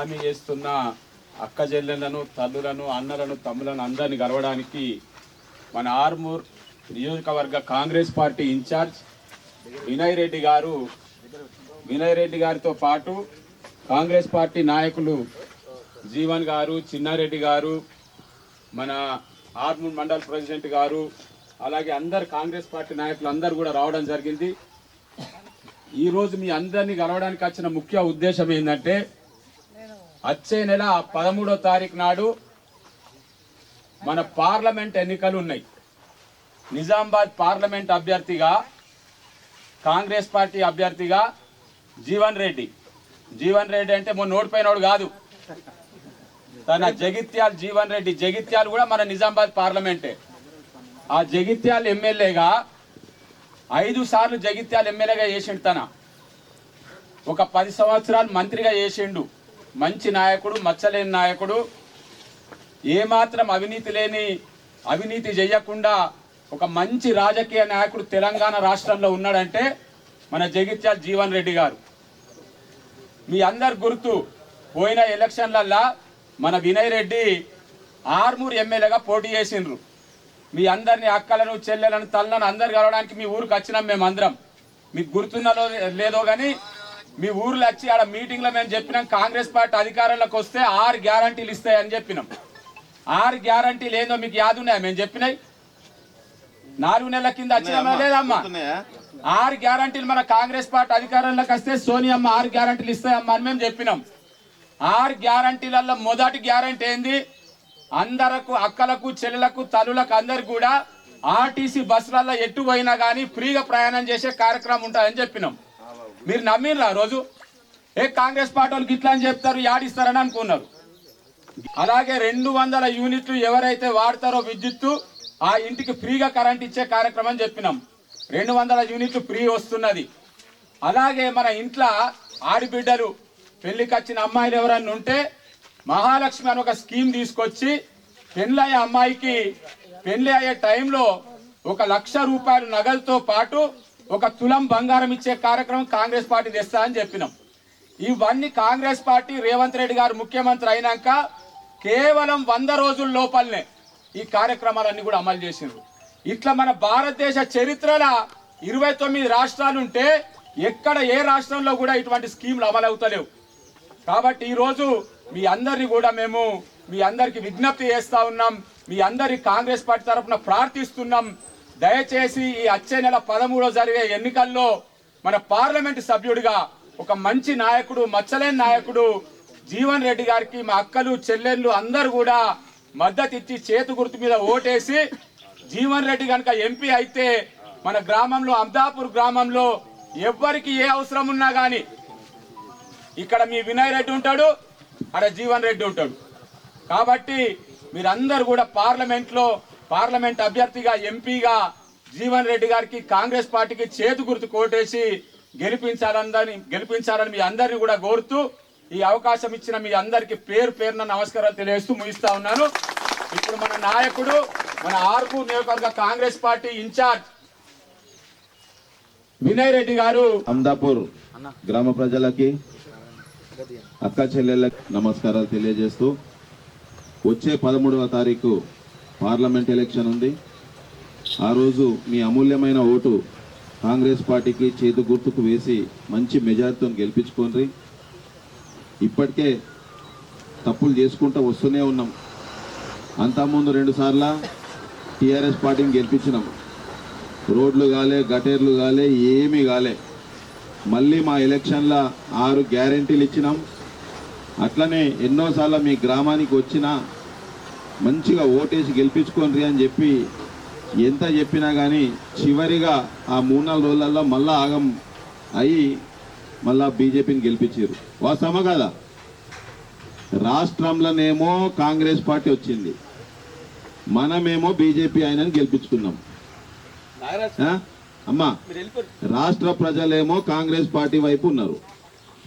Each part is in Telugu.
హామీ చేస్తున్న అక్క చెల్లెలను తల్లులను అన్నలను తమ్ములను అందరిని గడవడానికి మన ఆర్మూర్ నియోజకవర్గ Congress party in charge Vinay Reddy గారు వినయ్ రెడ్డి గారితో పాటు కాంగ్రెస్ పార్టీ నాయకులు జీవన్ గారు చిన్నారెడ్డి గారు మన ఆర్మూర్ మండల్ ప్రెసిడెంట్ గారు అలాగే అందరు కాంగ్రెస్ పార్టీ నాయకులు అందరు కూడా రావడం జరిగింది. ఈరోజు మీ అందరినీ కలవడానికి వచ్చిన ముఖ్య ఉద్దేశం ఏంటంటే వచ్చే నెల పదమూడో తారీఖు నాడు మన పార్లమెంట్ ఎన్నికలు ఉన్నాయి నిజామాబాద్ పార్లమెంట్ అభ్యర్థిగా కాంగ్రెస్ పార్టీ అభ్యర్థిగా జీవన్ రెడ్డి. జీవన్ రెడ్డి అంటే మొన్న ఓడిపోయినోడు కాదు. తన జగిత్యాల జీవన్ రెడ్డి జగిత్యాల కూడా మన నిజామాబాద్ పార్లమెంటే. ఆ జగిత్యాల ఎమ్మెల్యేగా ఐదు సార్లు జగిత్యాల ఎమ్మెల్యేగా చేసిండు తన. ఒక పది సంవత్సరాలు మంత్రిగా చేసిండు. మంచి నాయకుడు మచ్చలేని నాయకుడు. ఏమాత్రం అవినీతి లేని అవినీతి చేయకుండా ఒక మంచి రాజకీయ నాయకుడు తెలంగాణ రాష్ట్రంలో ఉన్నాడంటే మన జగిత్యాల జీవన్ రెడ్డి గారు. మీ అందరు గుర్తు పోయిన ఎలక్షన్లల్లా మన వినయ్ రెడ్డి ఆర్మూర్ ఎమ్మెల్యేగా పోటీ చేసిండ్రు. మీ అందరిని అక్కలను చెల్లెలను తల్లను అందరు కలవడానికి మీ ఊరికి వచ్చినాం మేము అందరం మీకు గుర్తున్నదో లేదో కానీ మీ ఊర్లో వచ్చి ఆడ మీటింగ్లో మేము చెప్పినాం కాంగ్రెస్ పార్టీ అధికారంలోకి వస్తే ఆరు గ్యారంటీలు ఇస్తాయని చెప్పినాం. ఆరు గ్యారంటీలు ఏందో మీకు యాదున్నాయా మేము చెప్పినాయి. నాలుగు నెలల కింద వచ్చినామా లేదమ్మా. ఆరు గ్యారంటీలు మన కాంగ్రెస్ పార్టీ అధికారంలోకి వస్తే సోనియమ్మ ఆరు గ్యారంటీలు ఇస్తాయమ్మా అని మేము చెప్పినాం. ఆరు గ్యారంటీలలో మొదటి గ్యారంటీ ఏంది? అందరకు అక్కలకు చెల్లెలకు తల్లులకు అందరికి కూడా ఆర్టీసీ బస్సులలో ఎటు పోయినా కానీ ఫ్రీగా ప్రయాణం చేసే కార్యక్రమం ఉంటుందని చెప్పినాం. మీరు నమ్మిరా ఆ రోజు? ఏ కాంగ్రెస్ పార్టీ వాళ్ళకి ఇట్లా అని చెప్తారు యాడిస్తారని అనుకున్నారు. అలాగే రెండు వందల యూనిట్లు ఎవరైతే వాడతారో విద్యుత్తు ఆ ఇంటికి ఫ్రీగా కరెంట్ ఇచ్చే కార్యక్రమం చెప్పినాం. రెండు వందల యూనిట్లు ఫ్రీ వస్తున్నది. అలాగే మన ఇంట్లో ఆడిబిడ్డలు పెళ్ళికి వచ్చిన అమ్మాయిలు ఎవరన్నా ఉంటే మహాలక్ష్మి అని ఒక స్కీమ్ తీసుకొచ్చి పెళ్ళయ్యే అమ్మాయికి పెళ్ళి అయ్యే టైంలో ఒక లక్ష రూపాయలు నగలతో పాటు ఒక తులం బంగారం ఇచ్చే కార్యక్రమం కాంగ్రెస్ పార్టీ తెస్తా అని చెప్పినాం. ఇవన్నీ కాంగ్రెస్ పార్టీ రేవంత్ రెడ్డి గారు ముఖ్యమంత్రి అయినాక కేవలం వంద రోజుల లోపలనే ఈ కార్యక్రమాలన్నీ కూడా అమలు చేసిండ్రు. ఇట్లా మన భారతదేశ చరిత్రల ఇరవై తొమ్మిది రాష్ట్రాలు ఉంటే ఎక్కడ ఏ రాష్ట్రంలో కూడా ఇటువంటి స్కీములు అమలవుతలేవు కాబట్టి ఈరోజు మీ అందరిని కూడా మేము మీ అందరికి విజ్ఞప్తి చేస్తా ఉన్నాం. మీ అందరి కాంగ్రెస్ పార్టీ తరఫున ప్రార్థిస్తున్నాం. దయచేసి ఈ వచ్చే నెల పదమూడో జరిగే ఎన్నికల్లో మన పార్లమెంటు సభ్యుడిగా ఒక మంచి నాయకుడు మచ్చలేని నాయకుడు జీవన్ రెడ్డి గారికి మా అక్కలు చెల్లెళ్ళు అందరు కూడా మద్దతు ఇచ్చి చేతు గుర్తు మీద ఓటేసి జీవన్ రెడ్డి కనుక ఎంపీ అయితే మన గ్రామంలో అబ్దాపూర్ గ్రామంలో ఎవ్వరికి ఏ అవసరం ఉన్నా కానీ ఇక్కడ మీ వినయ్ రెడ్డి ఉంటాడు అక్కడ జీవన్ రెడ్డి ఉంటాడు. కాబట్టి మీరందరూ కూడా పార్లమెంట్లో పార్లమెంట్ అభ్యర్థిగా ఎంపీగా జీవన్ రెడ్డి గారికి కాంగ్రెస్ పార్టీకి చేతు గుర్తు కోటేసి గెలిపించాలని గెలిపించాలని మీ అందరిని కూడా కోరుతూ ఈ అవకాశం ఇచ్చిన మీ అందరికి పేరు పేరున నమస్కారాలు తెలియజేస్తూ ముగిస్తా ఉన్నాను. ఇప్పుడు మన నాయకుడు మన ఆర్పూర్ నియోజకవర్గ కాంగ్రెస్ పార్టీ ఇన్ఛార్జ్ వినయ్ రెడ్డి గారు. అమ్దాపూర్ గ్రామ ప్రజలకి అక్క చెల్లెళ్ళకి నమస్కారాలు తెలియజేస్తూ వచ్చే పదమూడవ తారీఖు పార్లమెంట్ ఎలక్షన్ ఉంది. ఆ రోజు మీ అమూల్యమైన ఓటు కాంగ్రెస్ పార్టీకి చేతు గుర్తుకు వేసి మంచి మెజార్టీతో గెలిపించుకోండి. ఇప్పటికే తప్పులు చేసుకుంటూ వస్తూనే ఉన్నాం. అంతకుముందు రెండుసార్లు టీఆర్ఎస్ పార్టీని గెలిపించినాం. రోడ్లు కాలే గటేర్లు కాలే ఏమీ కాలే. మళ్ళీ మా ఎలక్షన్ల ఆరు గ్యారెంటీలు ఇచ్చినాం. అట్లనే ఎన్నోసార్లు మీ గ్రామానికి వచ్చినా మంచిగా ఓటేసి గెలిపించుకోండి అని చెప్పి ఎంత చెప్పినా కానీ చివరిగా ఆ మూడు నాలుగు రోజులలో మళ్ళా ఆగం అయి మళ్ళా బీజేపీని గెలిపించారు. వాస్తవమా కదా? రాష్ట్రంలోనేమో కాంగ్రెస్ పార్టీ వచ్చింది. మనమేమో బీజేపీ ఆయనని గెలిపించుకున్నాం? అమ్మా రాష్ట్ర ప్రజలేమో కాంగ్రెస్ పార్టీ వైపు ఉన్నారు.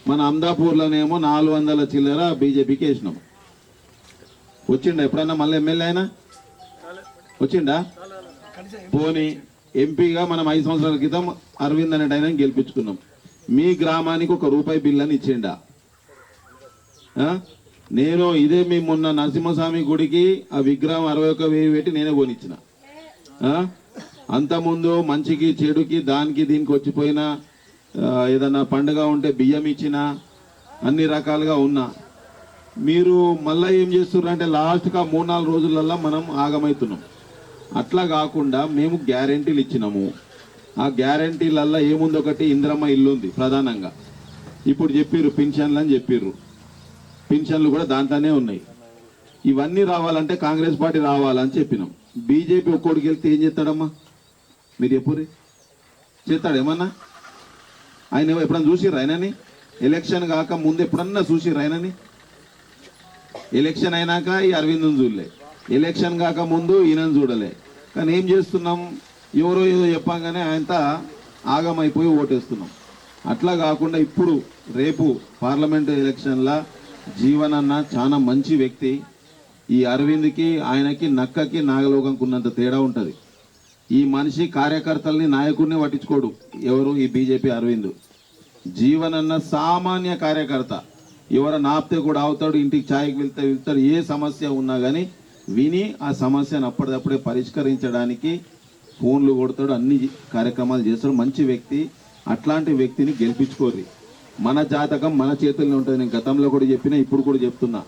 మన అమ్దాపూర్లోనేమో నాలుగు వందల చిల్లర బీజేపీకి వేసినాం. వచ్చిండా? ఎప్పుడన్నా మళ్ళీ ఎమ్మెల్యే అయినా? వచ్చిండా? పోనీ ఎంపీగా మనం ఐదు సంవత్సరాల క్రితం అరవింద్ అనే ఆయన గెలిపించుకున్నాం. మీ గ్రామానికి ఒక రూపాయి బిల్ అని ఇచ్చిండా నేను ఇదే మీ మొన్న నరసింహస్వామి గుడికి ఆ విగ్రహం అరవై ఒక్క వెయ్యి పెట్టి నేనే కొనిచ్చిన. అంతకుముందు మంచికి చెడుకి దానికి దీనికి వచ్చిపోయిన ఏదన్నా పండుగ ఉంటే బియ్యం ఇచ్చిన అన్ని రకాలుగా ఉన్నా. మీరు మళ్ళీ ఏం చేస్తున్నారు అంటే లాస్ట్గా మూడు నాలుగు రోజులల్లో మనం ఆగమవుతున్నాం అట్లా కాకుండా మేము గ్యారెంటీలు ఇచ్చినాము. ఆ గ్యారెంటీలల్లో ఏముంది ఒకటి? ఇంద్రమ్మ ఇల్లు ఉంది ప్రధానంగా. ఇప్పుడు చెప్పిర్రు పింఛన్లు అని చెప్పిర్రు. పింఛన్లు కూడా దాంట్లోనే ఉన్నాయి. ఇవన్నీ రావాలంటే కాంగ్రెస్ పార్టీ రావాలని చెప్పినాం. బీజేపీ ఒక్కోడికి వెళ్తే ఏం చేస్తాడమ్మా? మీరు చెప్పుర్రి? చేస్తాడు ఏమన్నా? ఆయన ఏమో ఎప్పుడన్నా చూసిర్రు ఆయనని? ఎలక్షన్ కాక ముందు ఎప్పుడన్నా చూసిర్రు ఆయనని? ఎలక్షన్ అయినాక ఈ అరవింద్ చూడలే. ఎలక్షన్ కాక ముందు ఈయనను చూడలే. కానీ ఏం చేస్తున్నాం? ఎవరో ఏదో చెప్పంగానే ఆయనతో ఆగమైపోయి ఓటేస్తున్నాం. అట్లా కాకుండా ఇప్పుడు రేపు పార్లమెంట్ ఎలక్షన్ల జీవన్ అన్న చాలా మంచి వ్యక్తి. ఈ అరవింద్కి ఆయనకి నక్కకి నాగలోకంకి ఉన్నంత తేడా ఉంటుంది. ఈ మనిషి కార్యకర్తల్ని నాయకుడిని పట్టించుకోడు ఎవరు? ఈ బీజేపీ అరవింద్. జీవన్ అన్న సామాన్య కార్యకర్త. ఎవరైనా ఆపితే కూడా అవుతాడు ఇంటికి ఛాయ్కి వెళ్తే వెళ్తాడు ఏ సమస్య ఉన్నా కానీ విని ఆ సమస్యను అప్పటిదప్పుడే పరిష్కరించడానికి ఫోన్లు కొడతాడు అన్ని కార్యక్రమాలు చేస్తాడు. మంచి వ్యక్తి అట్లాంటి వ్యక్తిని గెలిపించుకోరు. మన జాతకం మన చేతుల్లో ఉంటుంది. నేను గతంలో కూడా చెప్పినా ఇప్పుడు కూడా చెప్తున్నా.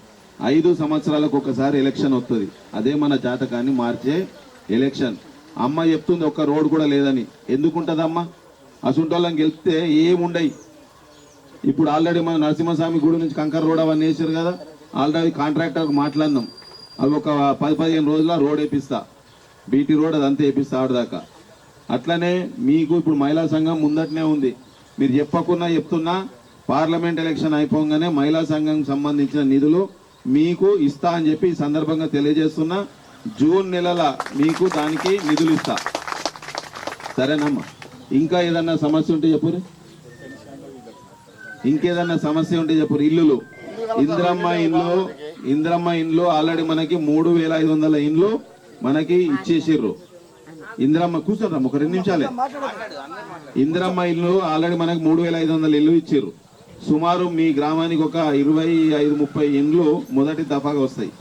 ఐదు సంవత్సరాలకు ఒకసారి ఎలక్షన్ వస్తుంది అదే మన జాతకాన్ని మార్చే ఎలక్షన్. అమ్మ చెప్తుంది ఒక్క రోడ్ కూడా లేదని. ఎందుకుంటదమ్మా? అసుంటోళ్ళని గెలిపితే ఏముండయి? ఇప్పుడు ఆల్రెడీ మన నరసింహస్వామి గుడి నుంచి కంకర్ రోడ్ అవన్నీ వేసారు కదా ఆల్రెడీ కాంట్రాక్టర్ మాట్లాడినాం. అవి ఒక పది పదిహేను రోజుల రోడ్ వేపిస్తా. బీటీ రోడ్ అదంతా వేపిస్తా ఆడదాకా. అట్లనే మీకు ఇప్పుడు మహిళా సంఘం ముందటనే ఉంది. మీరు చెప్పకున్నా చెప్తున్నా పార్లమెంట్ ఎలక్షన్ అయిపోగానే మహిళా సంఘం సంబంధించిన నిధులు మీకు ఇస్తా అని చెప్పి ఈ సందర్భంగా తెలియజేస్తున్నా. జూన్ నెలల మీకు దానికి నిధులు ఇస్తా. సరేనమ్మా. ఇంకా ఏదన్నా సమస్య ఉంటే చెప్పురు ఇంకేదన్నా సమస్య ఉంటే చెప్పు ఇల్లులు. ఇంద్రమ్మ ఇండ్లు ఇంద్రమ్మ ఇండ్లు ఆల్రెడీ మనకి మూడు వేల ఐదు వందల ఇండ్లు మనకి ఇచ్చేసిర్రు. ఇంద్రమ్మ కూర్చోరమ్మ ఒక రెండు నిమిషాలే. ఇంద్రమ్మ ఇల్లు ఆల్రెడీ మనకి మూడు వేల ఐదు వందల ఇల్లు ఇచ్చారు. సుమారు మీ గ్రామానికి ఒక ఇరవై ఐదు ముప్పై ఇండ్లు మొదటి దఫాగా వస్తాయి.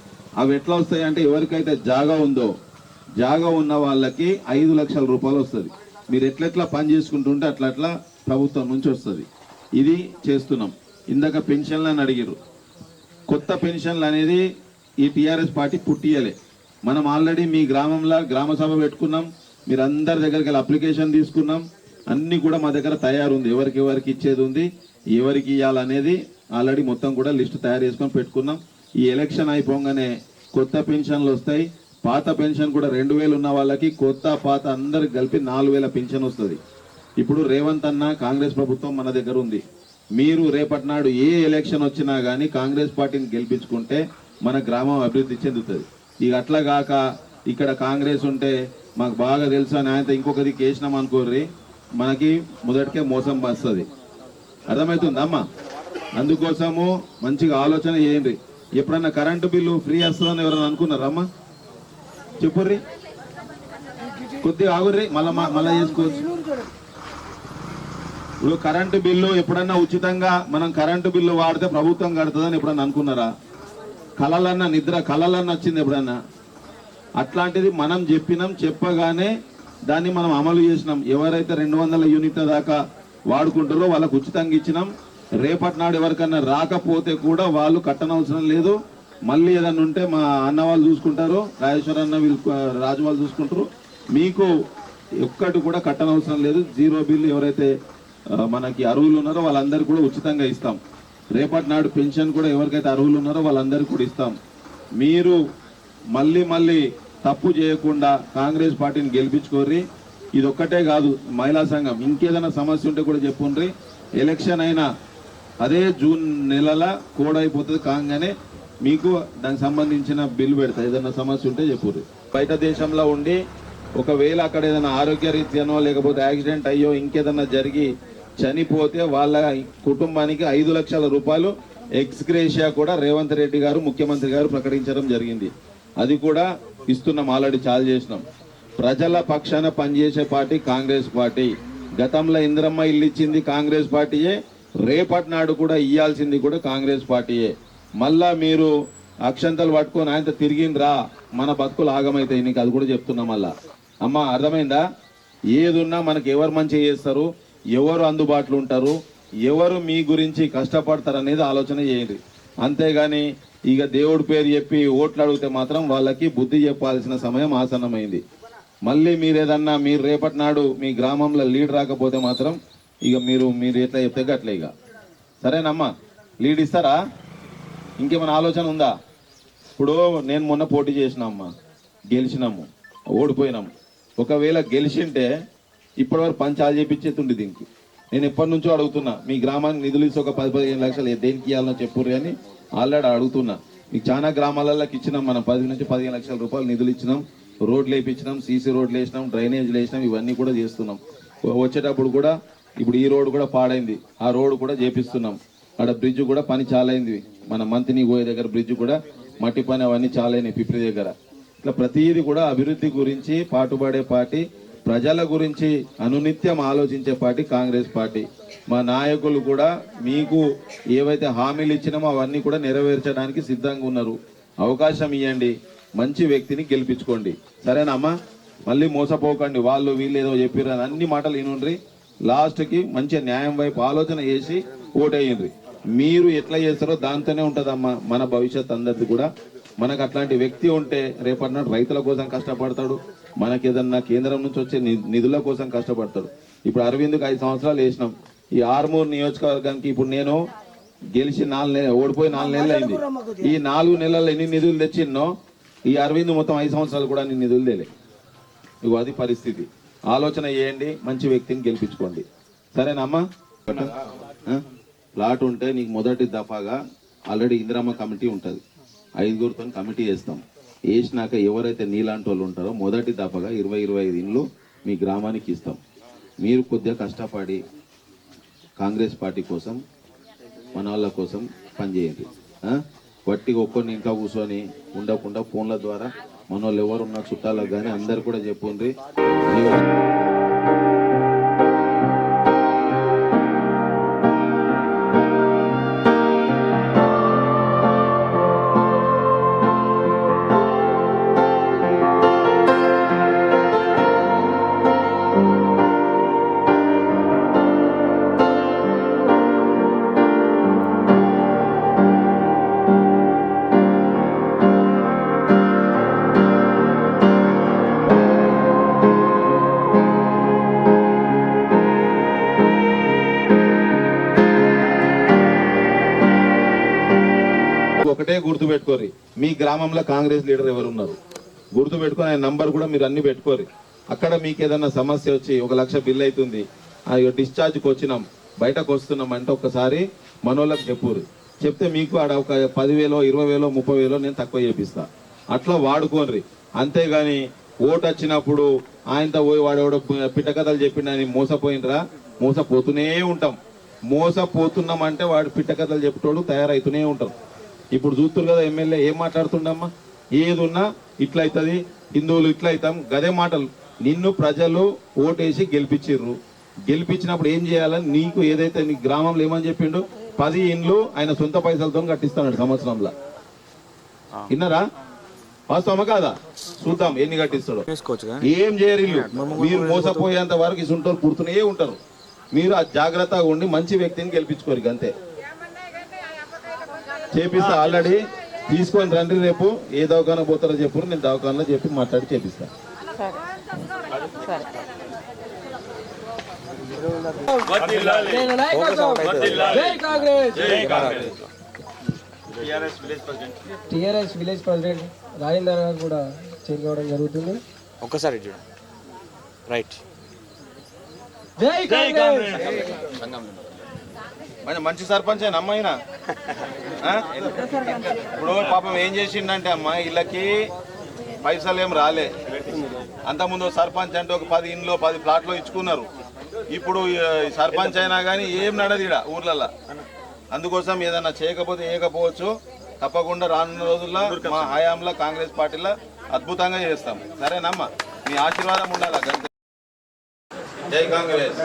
అవి ఎట్లా వస్తాయి అంటే ఎవరికైతే జాగా ఉందో జాగా ఉన్న వాళ్ళకి ఐదు లక్షల రూపాయలు వస్తుంది. మీరు ఎట్లెట్లా పని చేసుకుంటుంటే అట్లా అట్లా ప్రభుత్వం నుంచి వస్తుంది. ఇది చేస్తున్నాం. ఇందాక పెన్షన్లు అని అడిగారు కొత్త పెన్షన్లు అనేది ఈ టీఆర్ఎస్ పార్టీ పుట్టియలే మనం ఆల్రెడీ మీ గ్రామంలో గ్రామ సభ పెట్టుకున్నాం. మీరు అందరి దగ్గరికి వెళ్ళి అప్లికేషన్ తీసుకున్నాం. అన్నీ కూడా మా దగ్గర తయారుంది. ఎవరికి ఎవరికి ఇచ్చేది ఉంది ఎవరికి ఇవ్వాలనేది ఆల్రెడీ మొత్తం కూడా లిస్ట్ తయారు చేసుకొని పెట్టుకున్నాం. ఈ ఎలక్షన్ అయిపోగానే కొత్త పెన్షన్లు వస్తాయి. పాత పెన్షన్ కూడా రెండు వేలు ఉన్న వాళ్ళకి కొత్త పాత అందరికి కలిపి నాలుగు వేల పెన్షన్ వస్తుంది. ఇప్పుడు రేవంత్ అన్న కాంగ్రెస్ ప్రభుత్వం మన దగ్గర ఉంది. మీరు రేపటి నాడు ఏ ఎలక్షన్ వచ్చినా కానీ కాంగ్రెస్ పార్టీని గెలిపించుకుంటే మన గ్రామం అభివృద్ధి చెందుతుంది. ఇక అట్లా కాక ఇక్కడ కాంగ్రెస్ ఉంటే మాకు బాగా తెలుసు అని ఆయనతో ఇంకొకది కేసినాం అనుకోర్రి మనకి మొదటికే మోసం వస్తుంది. అర్థమవుతుంది అమ్మా? అందుకోసము మంచిగా ఆలోచన చేయండి. ఎప్పుడన్నా కరెంటు బిల్లు ఫ్రీ వస్తుందని ఎవరైనా అనుకున్నారమ్మా చెప్పుర్రి. కొద్దిగా ఆగుర్రి మళ్ళా మళ్ళా చేసుకోవచ్చు. ఇప్పుడు కరెంటు బిల్లు ఎప్పుడన్నా ఉచితంగా మనం కరెంటు బిల్లు వాడితే ప్రభుత్వం కడుతుందని ఎప్పుడన్నా అనుకున్నారా? కళలన్నా నిద్ర కళలన్నా వచ్చింది ఎప్పుడన్నా? అట్లాంటిది మనం చెప్పినాం చెప్పగానే దాన్ని మనం అమలు చేసినాం. ఎవరైతే రెండు వందల యూనిట్ల దాకా వాడుకుంటారో వాళ్ళకు ఉచితంగా ఇచ్చినాం. రేపటి నాడు ఎవరికన్నా రాకపోతే కూడా వాళ్ళు కట్టనవసరం లేదు. మళ్ళీ ఏదన్నా ఉంటే మా అన్న వాళ్ళు చూసుకుంటారు రాజేశ్వర అన్న వీళ్ళు రాజు వాళ్ళు చూసుకుంటారు. మీకు ఒక్కటి కూడా కట్టనవసరం లేదు. జీరో బిల్లు ఎవరైతే మనకి అర్హులు ఉన్నారో వాళ్ళందరికీ కూడా ఉచితంగా ఇస్తాం. రేపటి నాడు పెన్షన్ కూడా ఎవరికైతే అర్హులు ఉన్నారో వాళ్ళందరికీ కూడా ఇస్తాం. మీరు మళ్ళీ మళ్ళీ తప్పు చేయకుండా కాంగ్రెస్ పార్టీని గెలిపించుకోర్రి. ఇది ఒక్కటే కాదు మహిళా సంఘం. ఇంకేదైనా సమస్య ఉంటే కూడా చెప్పుండ్రి. ఎలక్షన్ అయినా అదే జూన్ నెలల కోడ్ అయిపోతుంది కాగానే మీకు దానికి సంబంధించిన బిల్ పెడతా. ఏదైనా సమస్య ఉంటే చెప్పుర్రి. బయట దేశంలో ఉండి ఒకవేళ అక్కడ ఏదైనా ఆరోగ్య రీత్యానో లేకపోతే యాక్సిడెంట్ అయ్యో ఇంకేదన్నా జరిగి చనిపోతే వాళ్ళ కుటుంబానికి ఐదు లక్షల రూపాయలు ఎక్స్గ్రేషియా కూడా రేవంత్ రెడ్డి గారు ముఖ్యమంత్రి గారు ప్రకటించడం జరిగింది. అది కూడా ఇస్తున్నాం ఆల్రెడీ చాలు చేసినాం. ప్రజల పక్షాన పనిచేసే పార్టీ కాంగ్రెస్ పార్టీ. గతంలో ఇంద్రమ్మ ఇల్లు ఇచ్చింది కాంగ్రెస్ పార్టీయే రేపటి నాడు కూడా ఇయ్యాల్సింది కూడా కాంగ్రెస్ పార్టీయే. మళ్ళా మీరు అక్షంతలు పట్టుకొని ఆయనతో తిరిగిందిరా మన బతుకులు ఆగమైతాయి నీకు అది కూడా చెప్తున్నా మళ్ళా. అమ్మ అర్థమైందా? ఏదున్నా మనకి ఎవరు మంచి చేస్తారు? ఎవరు అందుబాటులో ఉంటారు ఎవరు మీ గురించి కష్టపడతారు అనేది ఆలోచన చేయండి. అంతేగాని ఇక దేవుడి పేరు చెప్పి ఓట్లు అడిగితే మాత్రం వాళ్ళకి బుద్ధి చెప్పాల్సిన సమయం ఆసన్నమైంది. మళ్ళీ మీరు ఏదన్నా మీరు రేపటి నాడు మీ గ్రామంలో లీడ్ రాకపోతే మాత్రం ఇక మీరు మీరు ఎట్లా చెప్తే అట్లే ఇక. సరేనమ్మా లీడ్ ఇస్తారా? ఇంకేమైనా ఆలోచన ఉందా? ఇప్పుడు నేను మొన్న పోటీ చేసినా అమ్మా గెలిచినాము ఓడిపోయినాము. ఒకవేళ గెలిచింటే ఇప్పటివరకు పంచాలు చేపించేతుండే దీనికి. నేను ఎప్పటి నుంచో అడుగుతున్నా మీ గ్రామానికి నిధులు ఇస్తే ఒక పది పదిహేను లక్షలు దేనికి ఇవ్వాలనో చెప్పుర్రు అని ఆల్రెడీ అడుగుతున్నా. మీకు చాలా గ్రామాలలోకి ఇచ్చినాం మనం పది నుంచి పదిహేను లక్షల రూపాయలు నిధులు ఇచ్చినాం. రోడ్లు వేయించినాం సీసీ రోడ్లు వేసినాం డ్రైనేజ్లు వేసినాం ఇవన్నీ కూడా చేస్తున్నాం. వచ్చేటప్పుడు కూడా ఇప్పుడు ఈ రోడ్డు కూడా పాడైంది. ఆ రోడ్డు కూడా చేపిస్తున్నాం. అక్కడ బ్రిడ్జ్ కూడా పని చాలైంది. మన మంతిని పోయే దగ్గర బ్రిడ్జ్ కూడా మట్టి పని అవన్నీ చాలైనాయి పిప్రి దగ్గర. ఇట్లా ప్రతిదీ కూడా అభివృద్ధి గురించి పాటుపడే పార్టీ ప్రజల గురించి అనునిత్యం ఆలోచించే పార్టీ కాంగ్రెస్ పార్టీ. మా నాయకులు కూడా మీకు ఏవైతే హామీలు ఇచ్చినామో అవన్నీ కూడా నెరవేర్చడానికి సిద్ధంగా ఉన్నారు. అవకాశం ఇవ్వండి మంచి వ్యక్తిని గెలిపించుకోండి. సరేనమ్మా? మళ్ళీ మోసపోకండి. వాళ్ళు వీళ్ళు ఏదో చెప్పారు అన్ని మాటలు వినుండ్రి. లాస్ట్కి మంచి న్యాయం వైపు ఆలోచన చేసి ఓటేయండి. మీరు ఎట్లా చేస్తారో దాంతోనే ఉంటుందమ్మా. మన భవిష్యత్ అందరిది కూడా. మనకు అట్లాంటి వ్యక్తి ఉంటే రేపటి రైతుల కోసం కష్టపడతాడు. మనకి ఏదన్నా కేంద్రం నుంచి వచ్చే నిధుల కోసం కష్టపడతాడు. ఇప్పుడు అరవింద్కి ఐదు సంవత్సరాలు వేసినాం. ఈ ఆర్మూర్ నియోజకవర్గానికి ఇప్పుడు నేను గెలిచి నాలుగు నెలలు ఓడిపోయి నాలుగు నెలలు అయింది. ఈ నాలుగు నెలల్లో ఎన్ని నిధులు తెచ్చిన్నో ఈ అరవింద్ మొత్తం ఐదు సంవత్సరాలు కూడా అన్ని నిధులు తేలే. ఇగో అది పరిస్థితి. ఆలోచన చేయండి మంచి వ్యక్తిని గెలిపించుకోండి. సరేనమ్మా? ప్లాట్ ఉంటే నీకు మొదటి దఫాగా ఆల్రెడీ ఇందిరమ్మ కమిటీ ఉంటుంది. ఐదుగురితో కమిటీ వేస్తాం. వేసినాక ఎవరైతే నీలాంటి వాళ్ళు ఉంటారో మొదటి దఫగా ఇరవై ఇరవై ఐదు ఇండ్లు మీ గ్రామానికి ఇస్తాం. మీరు కొద్దిగా కష్టపడి కాంగ్రెస్ పార్టీ కోసం మన వాళ్ళ కోసం పనిచేయండి. వట్టి వట్టిగా ఒక్కొని కూర్చొని ఉండకుండా ఫోన్ల ద్వారా మన వాళ్ళు ఎవరున్న చుట్టాలకు కానీ అందరు కూడా చెప్పుండ్రి. ఒకటే గుర్తు పెట్టుకోరి మీ గ్రామంలో కాంగ్రెస్ లీడర్ ఎవరు ఉన్నారు గుర్తుపెట్టుకొని ఆయన నంబర్ కూడా మీరు అన్ని పెట్టుకోరి. అక్కడ మీకు ఏదైనా సమస్య వచ్చి ఒక లక్ష బిల్ అవుతుంది డిశ్చార్జ్కి వచ్చినాం బయటకు వస్తున్నాం అంటే ఒకసారి మనోళ్ళకి చెప్పురు చెప్తే మీకు ఆడ ఒక పదివేలో ఇరవై వేలో ముప్పై వేలో నేను తక్కువ చేపిస్తా. అట్లా వాడుకోనరి అంతేగాని ఓటు వచ్చినప్పుడు ఆయనతో పోయి వాడేవాడు పిట్టకథలు చెప్పిండని మోసపోయినరా మోసపోతూనే ఉంటాం. మోసపోతున్నాం అంటే వాడు పిట్టకథలు చెప్పేటోడు తయారవుతూనే ఉంటాం. ఇప్పుడు చూస్తున్నారు కదా ఎమ్మెల్యే ఏం మాట్లాడుతుండమ్మా? ఏది ఉన్నా ఇట్లా అవుతుంది హిందువులు ఇట్లా అవుతాం గదే మాటలు. నిన్ను ప్రజలు ఓటేసి గెలిపించిర్రు గెలిపించినప్పుడు ఏం చేయాలని నీకు ఏదైతే నీ గ్రామంలో ఏమని చెప్పిండు? పది ఇండ్లు ఆయన సొంత పైసలతో కట్టిస్తాడు సంవత్సరంలో. విన్నారా? వాస్తవమా కాదా? చూద్దాం ఎన్ని కట్టిస్తాడో. ఏం చేయరు ఇల్లు మీరు మోసపోయేంత వరకు ఇసుంటారు పుడుతూనే ఉంటారు. మీరు ఆ జాగ్రత్తగా ఉండి మంచి వ్యక్తిని గెలిపించుకోరు అంతే చేపిస్తా ఆల్రెడీ తీసుకొని రండి రేపు. ఏ దవాఖాన పోతారో చెప్పు నేను దవాఖానలో చెప్పి మాట్లాడి చేపిస్తా. టిఆర్ఎస్ విలేజ్ ప్రెసిడెంట్ రాజేందర్ గారు కూడా చేరుకోవడం జరుగుతుంది ఒక్కసారి చూడు. రైట్. జై కాంగ్రెస్! మంచి మంచి సర్పంచ్ అయినా అమ్మాయినా? ఇప్పుడు పాపం ఏం చేసిండంటే అమ్మ వీళ్ళకి పైసలు ఏం రాలే. అంతకుముందు సర్పంచ్ అంటే ఒక పది ఇంట్లో పది ప్లాట్లో ఇచ్చుకున్నారు. ఇప్పుడు సర్పంచ్ అయినా కానీ ఏం నడదు ఈడ ఊర్లల్లో. అందుకోసం ఏదన్నా చేయకపోతే చేయకపోవచ్చు తప్పకుండా రానున్న రోజుల్లో మా హయాంలో కాంగ్రెస్ పార్టీలో అద్భుతంగా చేస్తాం. సరేనమ్మా మీ ఆశీర్వాదం ఉండాలి? జై కాంగ్రెస్.